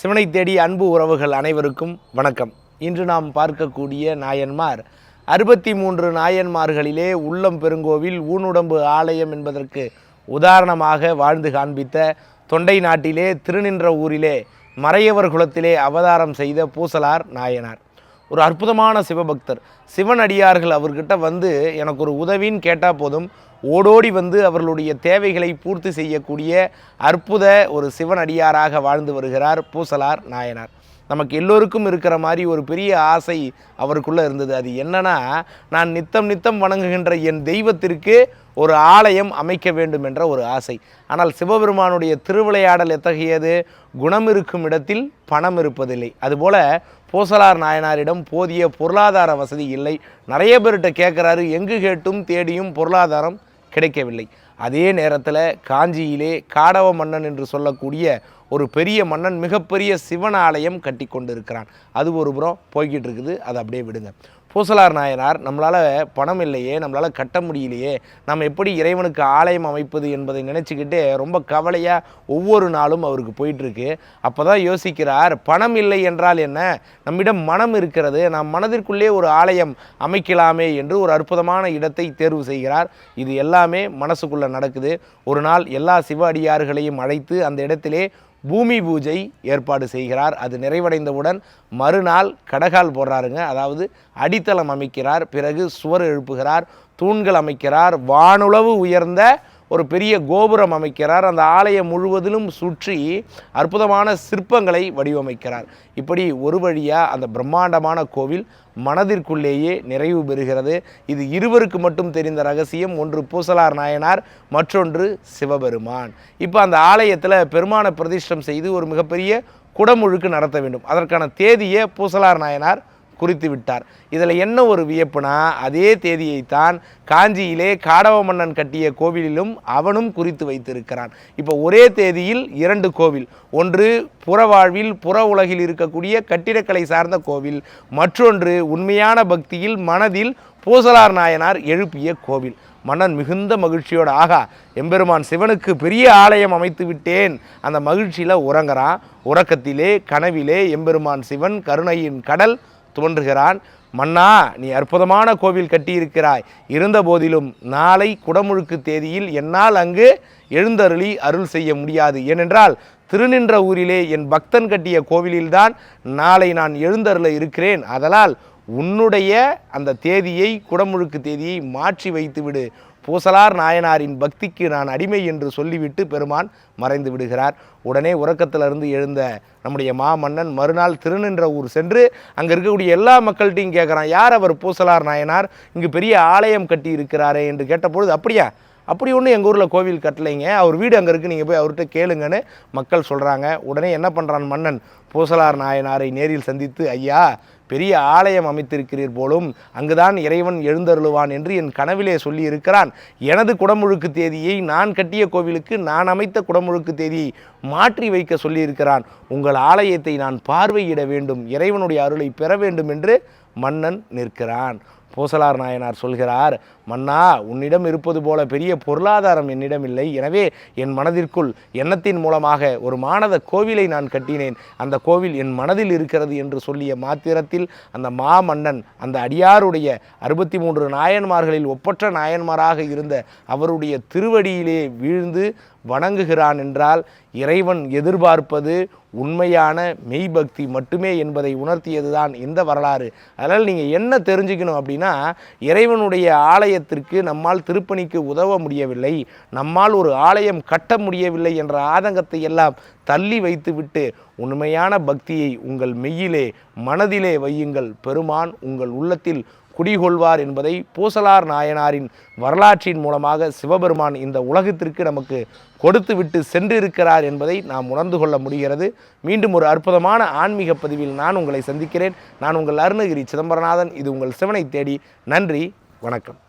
சிவனை தேடி அன்பு உறவுகள் அனைவருக்கும் வணக்கம். இன்று நாம் பார்க்கக்கூடிய நாயன்மார் அறுபத்தி மூன்று நாயன்மார்களிலே உள்ளம் பெருங்கோவில் ஊனுடம்பு ஆலயம் என்பதற்கு உதாரணமாக வாழ்ந்து காண்பித்த தொண்டை நாட்டிலே திருநின்ற ஊரிலே மறையவர் குலத்திலே அவதாரம் செய்த பூசலார் நாயனார். ஒரு அற்புதமான சிவபக்தர். சிவன் அடியார்கள் அவர்கிட்ட வந்து எனக்கு ஒரு உதவின்னு கேட்டால் போதும். ஓடோடி வந்து அவர்களுடைய தேவைகளை பூர்த்தி செய்யக்கூடிய அற்புத ஒரு சிவன் அடியாராக வாழ்ந்து வருகிறார் பூசலார் நாயனார். நமக்கு எல்லோருக்கும் இருக்கிற மாதிரி ஒரு பெரிய ஆசை அவருக்குள்ளே இருந்தது. அது என்னன்னா நான் நித்தம் நித்தம் வணங்குகின்ற என் தெய்வத்திற்கு ஒரு ஆலயம் அமைக்க வேண்டும் என்ற ஒரு ஆசை. ஆனால் சிவபெருமானுடைய திருவிளையாடல் எத்தகையது? குணம் இருக்கும் இடத்தில் பணம் இருப்பதில்லை. அதுபோல பூசலார் நாயனாரிடம் போதிய பொருளாதார வசதி இல்லை. நிறைய பேர்கிட்ட கேட்குறாரு எங்கு கேட்டும் தேடியும் பொருளாதாரம் கிடைக்கவில்லை. அதே நேரத்தில் காஞ்சியிலே காடவ மன்னன் என்று சொல்லக்கூடிய ஒரு பெரிய மன்னன் மிகப்பெரிய சிவன் ஆலயம் கட்டி இருக்கிறான் அது ஒரு புறம் போய்கிட்டு இருக்குது. அதை அப்படியே விடுங்க. பூசலார் நாயனார் நம்மளால் பணம் இல்லையே நம்மளால் கட்ட முடியலையே நம்ம எப்படி இறைவனுக்கு ஆலயம் அமைப்பது என்பதை நினச்சிக்கிட்டு ரொம்ப கவலையாக ஒவ்வொரு நாளும் அவருக்கு போயிட்டுருக்கு. அப்போ தான் யோசிக்கிறார் பணம் இல்லை என்றால் என்ன? நம்மிடம் மனம் இருக்கிறது நாம் மனதிற்குள்ளே ஒரு ஆலயம் அமைக்கலாமே என்று ஒரு அற்புதமான இடத்தை தேர்வு செய்கிறார். இது எல்லாமே மனசுக்குள்ளே நடக்குது. ஒரு நாள் எல்லா சிவ அடியார்களையும் அழைத்து அந்த இடத்திலே பூமி பூஜை ஏற்பாடு செய்கிறார். அது நிறைவடைந்தவுடன் மறுநாள் கடகால் போடுறாருங்க. அதாவது அடி அடித்தளம் அமைக்கிறார் பிறகு சுவர் எழுப்புகிறார் தூண்கள் அமைக்கிறார் வானுளவு உயர்ந்த ஒரு பெரிய கோபுரம் அமைக்கிறார் அந்த ஆலயம் முழுவதிலும் சுற்றி அற்புதமான சிற்பங்களை வடிவமைக்கிறார். இப்படி ஒரு வழியாக அந்த பிரம்மாண்டமான கோவில் மனதிற்குள்ளேயே நிறைவு பெறுகிறது. இது இருவருக்கு மட்டும் தெரிந்த ரகசியம் ஒன்று பூசலார் நாயனார் மற்றொன்று சிவபெருமான். இப்போ அந்த ஆலயத்தில் பெருமான பிரதிஷ்டம் செய்து ஒரு மிகப்பெரிய குடமுழுக்கு நடத்த வேண்டும். அதற்கான தேதியை பூசலார் நாயனார் குறித்து விட்டார். இதில் என்ன ஒரு வியப்புனா அதே தேதியைத்தான் காஞ்சியிலே காடவ மன்னன் கட்டிய கோவிலிலும் அவனும் குறித்து வைத்திருக்கிறான். இப்போ ஒரே தேதியில் இரண்டு கோவில். ஒன்று புறவாழ்வில் புற உலகில் இருக்கக்கூடிய கட்டிடக்கலை சார்ந்த கோவில். மற்றொன்று உண்மையான பக்தியில் மனதில் பூசலார் நாயனார் எழுப்பிய கோவில். மன்னன் மிகுந்த மகிழ்ச்சியோடு ஆகா எம்பெருமான் சிவனுக்கு பெரிய ஆலயம் அமைத்து விட்டேன். அந்த மகிழ்ச்சியில் உறங்குறான். உறக்கத்திலே கனவிலே எம்பெருமான் சிவன் கருணையின் கடல் தோன்றுகிறான். மன்னா நீ அற்புதமான கோவில் கட்டியிருக்கிறாய். இருந்த போதிலும் நாளை குடமுழுக்கு தேதியில் என்னால் அங்கு எழுந்தருளி அருள் செய்ய முடியாது. ஏனென்றால் திருநின்ற ஊரிலே என் பக்தன் கட்டிய கோவிலில்தான் நாளை நான் எழுந்தருள இருக்கிறேன். அதனால் உன்னுடைய அந்த தேதியை குடமுழுக்கு தேதியை மாற்றி வைத்துவிடு. பூசலார் நாயனாரின் பக்திக்கு நான் அடிமை என்று சொல்லிவிட்டு பெருமான் மறைந்து விடுகிறார். உடனே உறக்கத்திலிருந்து எழுந்த நம்முடைய மாமன்னன் மறுநாள் திருநின்ற ஊர் சென்று அங்கே இருக்கக்கூடிய எல்லா மக்கள்கிட்டையும் கேட்குறான் யார் அவர் பூசலார் நாயனார்? இங்கு பெரிய ஆலயம் கட்டி இருக்கிறாரே என்று கேட்டபொழுது அப்படியா? அப்படி ஒன்றும் எங்கள் ஊரில் கோவில் கட்டலைங்க. அவர் வீடு அங்கே இருக்குது நீங்கள் போய் அவர்கிட்ட கேளுங்கன்னு மக்கள் சொல்கிறாங்க உடனே என்ன பண்ணுறான் மன்னன்? பூசலார் நாயனாரை நேரில் சந்தித்து ஐயா பெரிய ஆலயம் அமைத்திருக்கிறீர் போலும் அங்குதான் இறைவன் எழுந்தருளுவான் என்று என் கனவிலே சொல்லியிருக்கிறான். எனது குடமுழுக்கு தேதியை நான் கட்டிய கோவிலுக்கு நான் அமைத்த குடமுழுக்கு தேதியை மாற்றி வைக்க சொல்லியிருக்கிறான். உங்கள் ஆலயத்தை நான் பார்வையிட வேண்டும். இறைவனுடைய அருளை பெற வேண்டும் என்று மன்னன் நிற்கிறான். பூசலார் நாயனார் சொல்கிறார் மன்னா உன்னிடம் இருப்பது போல பெரிய பொருளாதாரம் என்னிடம் இல்லை. எனவே என் மனதிற்குள் எண்ணத்தின் மூலமாக ஒரு மானத கோவிலை நான் கட்டினேன். அந்த கோவில் என் மனதில் இருக்கிறது என்று சொல்லிய மாத்திரத்தில் அந்த மாமன்னன் அந்த அடியாருடைய அறுபத்தி மூன்று நாயன்மார்களில் ஒப்பற்ற நாயன்மாராக இருந்த அவருடைய திருவடியிலே வீழ்ந்து வணங்குகிறான் என்றால் இறைவன் எதிர்பார்ப்பது உண்மையான மெய்பக்தி மட்டுமே என்பதை உணர்த்தியதுதான் இந்த வரலாறு. அதனால் நீங்கள் என்ன தெரிஞ்சுக்கணும் அப்படின்னு அப்படின்னா இறைவனுடைய ஆலயத்திற்கு நம்மால் திருப்பணிக்கு உதவ முடியவில்லை. நம்மால் ஒரு ஆலயம் கட்ட முடியவில்லை என்ற ஆதங்கத்தை எல்லாம் தள்ளி வைத்துவிட்டு உண்மையான பக்தியை உங்கள் மெய்யிலே மனதிலே வையுங்கள். பெருமான் உங்கள் உள்ளத்தில் குடிகொள்வார் என்பதை பூசலார் நாயனாரின் வரலாற்றின் மூலமாக சிவபெருமான் இந்த உலகத்திற்கு நமக்கு கொடுத்து விட்டு சென்றிருக்கிறார் என்பதை நாம் உணர்ந்து கொள்ள முடிகிறது. மீண்டும் ஒரு அற்புதமான ஆன்மீக பதிவில் நான் உங்களை சந்திக்கிறேன். நான் உங்கள் அருணகிரி சிதம்பரநாதன். இது உங்கள் சிவனை தேடி நன்றி வணக்கம்.